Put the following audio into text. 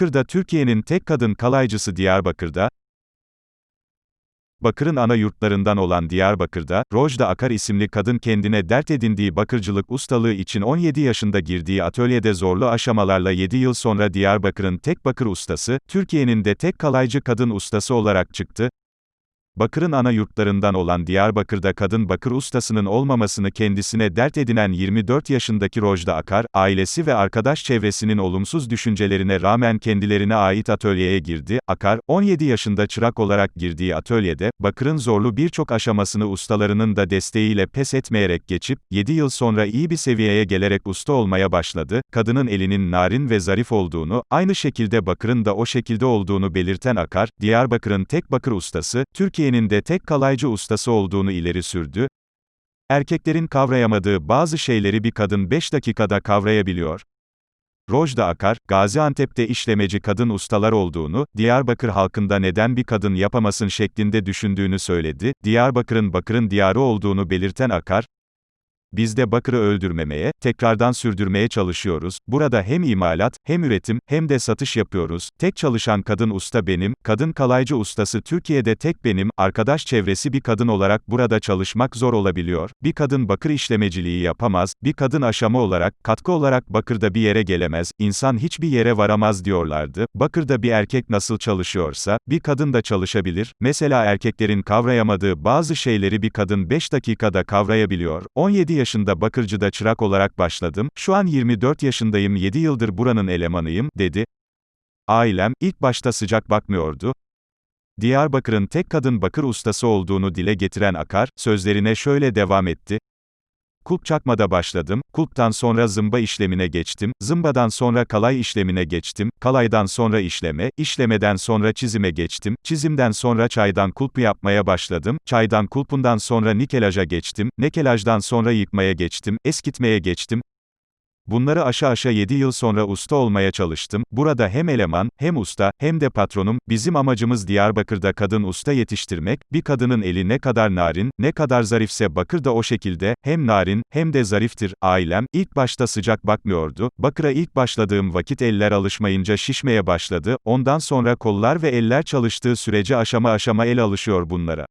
Bakır'da Türkiye'nin tek kadın kalaycısı Diyarbakır'da, Bakır'ın ana yurtlarından olan Diyarbakır'da, Rojda Akar isimli kadın kendine dert edindiği bakırcılık ustalığı için 17 yaşında girdiği atölyede zorlu aşamalarla 7 yıl sonra Diyarbakır'ın tek bakır ustası, Türkiye'nin de tek kalaycı kadın ustası olarak çıktı. Bakır'ın ana yurtlarından olan Diyarbakır'da kadın bakır ustasının olmamasını kendisine dert edinen 24 yaşındaki Rojda Akar, ailesi ve arkadaş çevresinin olumsuz düşüncelerine rağmen kendilerine ait atölyeye girdi. Akar, 17 yaşında çırak olarak girdiği atölyede, bakırın zorlu birçok aşamasını ustalarının da desteğiyle pes etmeyerek geçip, 7 yıl sonra iyi bir seviyeye gelerek usta olmaya başladı. Kadının elinin narin ve zarif olduğunu, aynı şekilde bakırın da o şekilde olduğunu belirten Akar, Diyarbakır'ın tek bakır ustası, Türkiye'nin de tek kalaycı ustası olduğunu ileri sürdü. Erkeklerin kavrayamadığı bazı şeyleri bir kadın 5 dakikada kavrayabiliyor. Rojda Akar, Gaziantep'te işlemeci kadın ustalar olduğunu, Diyarbakır halkında neden bir kadın yapamasın şeklinde düşündüğünü söyledi. Diyarbakır'ın bakırın diyarı olduğunu belirten Akar, biz de bakırı öldürmemeye, tekrardan sürdürmeye çalışıyoruz. Burada hem imalat, hem üretim, hem de satış yapıyoruz. Tek çalışan kadın usta benim, kadın kalaycı ustası Türkiye'de tek benim, arkadaş çevresi bir kadın olarak burada çalışmak zor olabiliyor. Bir kadın bakır işlemeciliği yapamaz, bir kadın aşama olarak, katkı olarak bakırda bir yere gelemez, insan hiçbir yere varamaz diyorlardı. Bakırda bir erkek nasıl çalışıyorsa, bir kadın da çalışabilir. Mesela erkeklerin kavrayamadığı bazı şeyleri bir kadın 5 dakikada kavrayabiliyor. 17 yaşında bakırcıda çırak olarak başladım, şu an 24 yaşındayım 7 yıldır buranın elemanıyım, dedi. Ailem, ilk başta sıcak bakmıyordu. Diyarbakır'ın tek kadın bakır ustası olduğunu dile getiren Akar, sözlerine şöyle devam etti. Kulp çakmada başladım, kulptan sonra zımba işlemine geçtim, zımbadan sonra kalay işlemine geçtim, kalaydan sonra işleme, işlemeden sonra çizime geçtim, çizimden sonra çaydan kulp yapmaya başladım, çaydan kulpundan sonra nikelaja geçtim, nikelajdan sonra yıkmaya geçtim, eskitmeye geçtim, Bunları aşa aşa 7 yıl sonra usta olmaya çalıştım. Burada hem eleman, hem usta, hem de patronum. Bizim amacımız Diyarbakır'da kadın usta yetiştirmek. Bir kadının eli ne kadar narin, ne kadar zarifse bakır da o şekilde, hem narin, hem de zariftir. Ailem, ilk başta sıcak bakmıyordu. Bakıra ilk başladığım vakit eller alışmayınca şişmeye başladı. Ondan sonra kollar ve eller çalıştığı sürece aşama aşama el alışıyor bunlara.